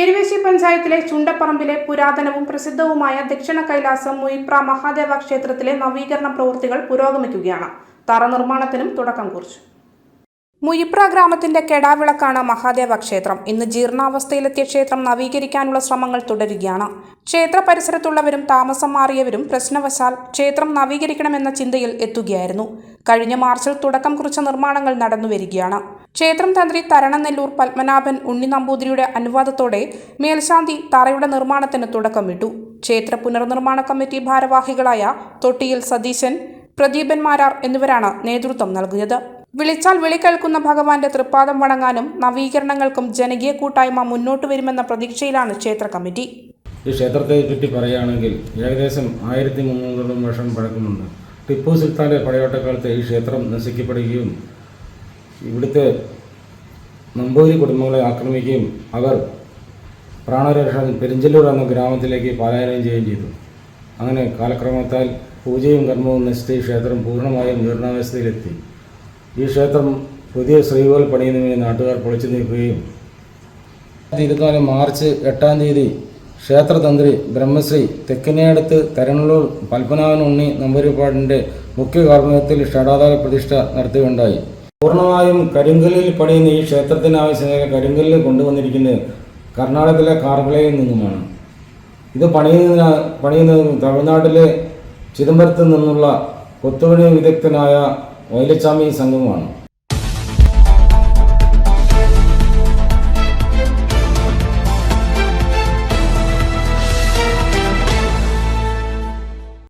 ഏരുവേശി പഞ്ചായത്തിലെ ചുണ്ടപ്പറമ്പിലെ പുരാതനവും പ്രസിദ്ധവുമായ ദക്ഷിണ കൈലാസം മുയിപ്ര മഹാദേവ ക്ഷേത്രത്തിലെ നവീകരണ പ്രവൃത്തികൾ പുരോഗമിക്കുകയാണ്. തറ നിർമ്മാണത്തിനും തുടക്കം കുറിച്ചു. മുയിപ്ര ഗ്രാമത്തിന്റെ കെടാവിളക്കാണ് മഹാദേവ ക്ഷേത്രം. ഇന്ന് ജീർണാവസ്ഥയിലെത്തിയ ക്ഷേത്രം നവീകരിക്കാനുള്ള ശ്രമങ്ങൾ തുടരുകയാണ്. ക്ഷേത്ര പരിസരത്തുള്ളവരും താമസം മാറിയവരും പ്രശ്നവശാൽ ക്ഷേത്രം നവീകരിക്കണമെന്ന ചിന്തയിൽ എത്തുകയായിരുന്നു. കഴിഞ്ഞ മാർച്ചിൽ തുടക്കം കുറിച്ച നിർമ്മാണങ്ങൾ നടന്നുവരികയാണ് ക്ഷേത്രം തന്ത്രി തരണനെല്ലൂർ പത്മനാഭൻ ഉണ്ണി നമ്പൂതിരിയുടെ അനുവാദത്തോടെ മേൽശാന്തി തറയുടെ നിർമ്മാണത്തിന് തുടക്കമിട്ടു ക്ഷേത്ര പുനർനിർമ്മാണ കമ്മിറ്റി ഭാരവാഹികളായ തൊട്ടിയിൽ സതീശൻ പ്രദീപൻ മാരാർ എന്നിവരാണ് നേതൃത്വം നൽകിയത്. വിളിച്ചാൽ വിളി കേൾക്കുന്ന ഭഗവാന്റെ തൃപ്പാദം വണങ്ങാനും നവീകരണങ്ങൾക്കും ജനകീയ കൂട്ടായ്മ മുന്നോട്ട് വരുമെന്ന പ്രതീക്ഷയിലാണ് ക്ഷേത്ര കമ്മിറ്റി. ഈ ക്ഷേത്രത്തെ പറ്റി പറയുകയാണെങ്കിൽ ഏകദേശം ആയിരത്തി മുന്നൂറോളം വർഷം പഴക്കമുണ്ട്. ടിപ്പു സുൽത്താന്റെ പടയോട്ടക്കാലത്ത് ഈ ക്ഷേത്രം നശിക്കപ്പെടുകയും ഇവിടുത്തെ നമ്പൂരി കുടുംബങ്ങളെ ആക്രമിക്കുകയും അവർ പ്രാണരക്ഷ പെരിഞ്ചല്ലൂർ എന്ന ഗ്രാമത്തിലേക്ക് പലായനം ചെയ്യുകയും ചെയ്തു. അങ്ങനെ കാലക്രമത്താൽ പൂജയും കർമ്മവും നശിച്ച ഈ ക്ഷേത്രം പൂർണമായും ജീർണാവസ്ഥയിലെത്തി. ഈ ക്ഷേത്രം പുതിയ ശ്രീകോൽ പണിയുന്നതിന് നാട്ടുകാർ പൊളിച്ചു നീക്കുകയും ഇരുപത്തിനാല് മാർച്ച് എട്ടാം തീയതി ക്ഷേത്രതന്ത്രി ബ്രഹ്മശ്രീ തെക്കിനേടത്ത് തരണലൂർ പത്മനാഭൻ ഉണ്ണി നമ്പൂരിപ്പാടിന്റെ മുഖ്യ കാർമ്മികത്തിൽ ഷടാധാര പ്രതിഷ്ഠ നടത്തുകയുണ്ടായി. പൂർണമായും കരിങ്കല്ലിൽ പണിയുന്ന ഈ ക്ഷേത്രത്തിന് ആവശ്യമായ കൊണ്ടുവന്നിരിക്കുന്നത് കർണാടകത്തിലെ കാർഗളയിൽ നിന്നുമാണ്. ഇത് പണിയുന്ന പണിയുന്നത് തമിഴ്നാട്ടിലെ ചിദംബരത്തു നിന്നുള്ള കൊത്തുപണി വിദഗ്ധനായ വൈലച്ചാമി സംഘമാണ്.